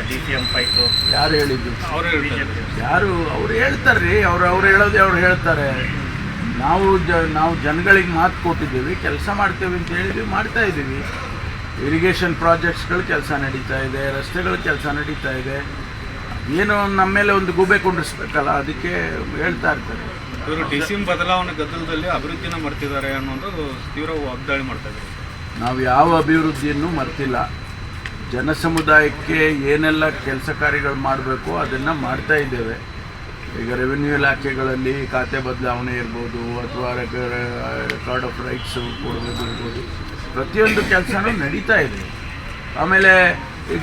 ಅಂತ D C M fight ಯಾರು ಹೇಳಿದ್ದು? ಅವರು ಹೇಳ್ತಾರೆ. ಯಾರು? ಅವ್ರು ಹೇಳ್ತಾರ್ರಿ. ಅವ್ರು ಅವ್ರು ಹೇಳೋದೇ ಅವ್ರು ಹೇಳ್ತಾರೆ. ನಾವು ಜ ನಾವು ಜನಗಳಿಗೆ ಮಾತು ಕೊಟ್ಟಿದ್ದೀವಿ ಕೆಲಸ ಮಾಡ್ತೇವೆ ಅಂತ ಹೇಳಿದ್ವಿ ಮಾಡ್ತಾ ಇದ್ದೀವಿ. ಇರಿಗೇಷನ್ ಪ್ರಾಜೆಕ್ಟ್ಸ್ಗಳು ಕೆಲಸ ನಡೀತಾ ಇದೆ ರಸ್ತೆಗಳ ಕೆಲಸ ನಡೀತಾ ಇದೆ. ಏನೋ ನಮ್ಮ ಮೇಲೆ ಒಂದು ಗುಬೆ ಕುಂಡಿಸ್ಬೇಕಲ್ಲ ಅದಕ್ಕೆ ಹೇಳ್ತಾ ಇರ್ತಾರೆ. ಇವರು ಡಿ ಸಿ ಎಂ ಬದಲಾವಣೆ ಗದ್ದಲದಲ್ಲಿ ಅಭಿವೃದ್ಧಿನ ಮರ್ತಿದ್ದಾರೆ ಅನ್ನೋದು ತೀವ್ರ ವಾಗ್ದಾಳಿ ಮಾಡ್ತಾ ಇದ್ದಾರೆ. ನಾವು ಯಾವ ಅಭಿವೃದ್ಧಿಯನ್ನು ಮರ್ತಿಲ್ಲ. ಜನ ಸಮುದಾಯಕ್ಕೆ ಏನೆಲ್ಲ ಕೆಲಸ ಕಾರ್ಯಗಳು ಮಾಡಬೇಕು ಅದನ್ನು ಮಾಡ್ತಾ ಇದ್ದೇವೆ. ಈಗ ರೆವಿನ್ಯೂ ಇಲಾಖೆಗಳಲ್ಲಿ ಖಾತೆ ಬದಲಾವಣೆ ಇರ್ಬೋದು ಅಥವಾ ರೆಕಾರ್ಡ್ ಆಫ್ ರೈಟ್ಸು ಕೊಡೋದು ಇರ್ಬೋದು. ಪ್ರತಿಯೊಂದು ಕೆಲಸನೂ ನಡೀತಾ ಇದೆ. ಆಮೇಲೆ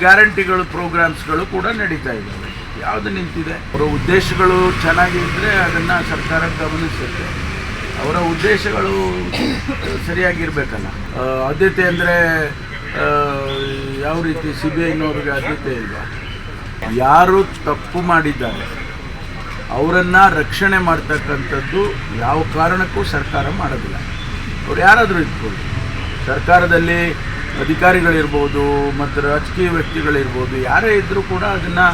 ಗ್ಯಾರಂಟಿಗಳು ಪ್ರೋಗ್ರಾಮ್ಸ್ಗಳು ಕೂಡ ನಡೀತಾ ಇದ್ದಾವೆ. ಯಾವುದು ನಿಂತಿದೆ? ಅವರ ಉದ್ದೇಶಗಳು ಚೆನ್ನಾಗಿದ್ದರೆ ಅದನ್ನು ಸರ್ಕಾರ ಗಮನಿಸುತ್ತೆ. ಅವರ ಉದ್ದೇಶಗಳು ಸರಿಯಾಗಿರಬೇಕಲ್ಲ. ಆದ್ಯತೆ ಅಂದರೆ ಯಾವ ರೀತಿ ಸಿ ಬಿ ಐನವ್ರಿಗೆ ಆದ್ಯತೆ ಇಲ್ವಾ? ಯಾರು ತಪ್ಪು ಮಾಡಿದ್ದಾರೆ ಅವರನ್ನು ರಕ್ಷಣೆ ಮಾಡ್ತಕ್ಕಂಥದ್ದು ಯಾವ ಕಾರಣಕ್ಕೂ ಸರ್ಕಾರ ಮಾಡೋದಿಲ್ಲ. ಅವ್ರು ಯಾರಾದರೂ ಇಟ್ಕೊಳ್ಳಿ ಸರ್ಕಾರದಲ್ಲಿ ಅಧಿಕಾರಿಗಳಿರ್ಬೋದು ಮತ್ತು ರಾಜಕೀಯ ವ್ಯಕ್ತಿಗಳಿರ್ಬೋದು ಯಾರೇ ಇದ್ದರೂ ಕೂಡ ಅದನ್ನು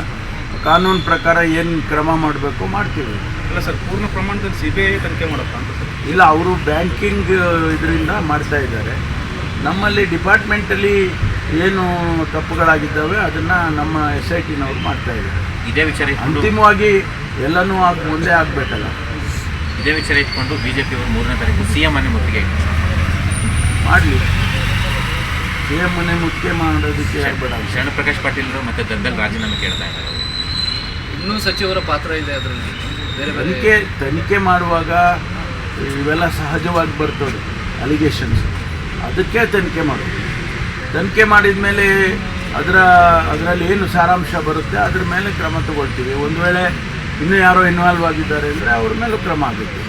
ಕಾನೂನು ಪ್ರಕಾರ ಏನು ಕ್ರಮ ಮಾಡಬೇಕು ಮಾಡ್ತೀವಿ. ಅಲ್ಲ ಸರ್ ಪೂರ್ಣ ಪ್ರಮಾಣದಲ್ಲಿ ಸಿ ಬಿ ಐ ತನಿಖೆ ಮಾಡುತ್ತಾ ಅಂತ ಇಲ್ಲ ಅವರು ಬ್ಯಾಂಕಿಂಗ್ ಇದರಿಂದ ಮಾಡ್ತಾ ಇದ್ದಾರೆ. ನಮ್ಮಲ್ಲಿ ಡಿಪಾರ್ಟ್ಮೆಂಟಲ್ಲಿ ಏನು ತಪ್ಪುಗಳಾಗಿದ್ದಾವೆ ಅದನ್ನು ನಮ್ಮ ಎಸ್ ಐ ಟಿನವ್ರು ಮಾಡ್ತಾ ಇದ್ದಾರೆ. ಇದೇ ವಿಚಾರ ಇಟ್ಕೊಂಡು ಅಂತಿಮವಾಗಿ ಎಲ್ಲನೂ ಆಗ ಮುಂದೆ ಆಗಬೇಕಲ್ಲ? ಇದೇ ವಿಚಾರ ಇಟ್ಕೊಂಡು ಬಿ ಜೆ ಪಿಯವರು ಮೂರನೇ ತಾರೀಕು ಸಿ ಎಂ ಮನೆ ಮುತ್ತಿಗೆ ಮಾಡಲಿ. ಸಿ ಎಂ ಮನೆ ಮುಖ್ಯ ಮಾಡೋದಕ್ಕೆ ಬೇಡ ಶರಣ ಪ್ರಕಾಶ್ ಪಾಟೀಲರು ಮತ್ತು ಗದ್ದಲ್ ರಾಜೀನಾಮೆ ಕೇಳ್ತಾ ಇದ್ದಾರೆ. ಇನ್ನೂ ಸಚಿವರ ಪಾತ್ರ ಇದೆ ಅದರಲ್ಲಿ. ಬೇರೆ ಬೇರೆ ತನಿಖೆ ತನಿಖೆ ಮಾಡುವಾಗ ಇವೆಲ್ಲ ಸಹಜವಾಗಿ ಬರ್ತವೆ ಅಲಿಗೇಷನ್ಸ್ ಅದಕ್ಕೆ ತನಿಖೆ ಮಾಡೋದು. ತನಿಖೆ ಮಾಡಿದ ಮೇಲೆ ಅದರ, ಅದರಲ್ಲಿ ಏನು ಸಾರಾಂಶ ಬರುತ್ತೆ, ಅದ್ರ ಮೇಲೆ ಕ್ರಮ ತಗೊಳ್ತೀವಿ. ಒಂದು ವೇಳೆ ಇನ್ನೂ ಯಾರೋ ಇನ್ವಾಲ್ವ್ ಆಗಿದ್ದಾರೆ ಅಂದರೆ ಅವ್ರ ಮೇಲೂ ಕ್ರಮ ಆಗುತ್ತೆ.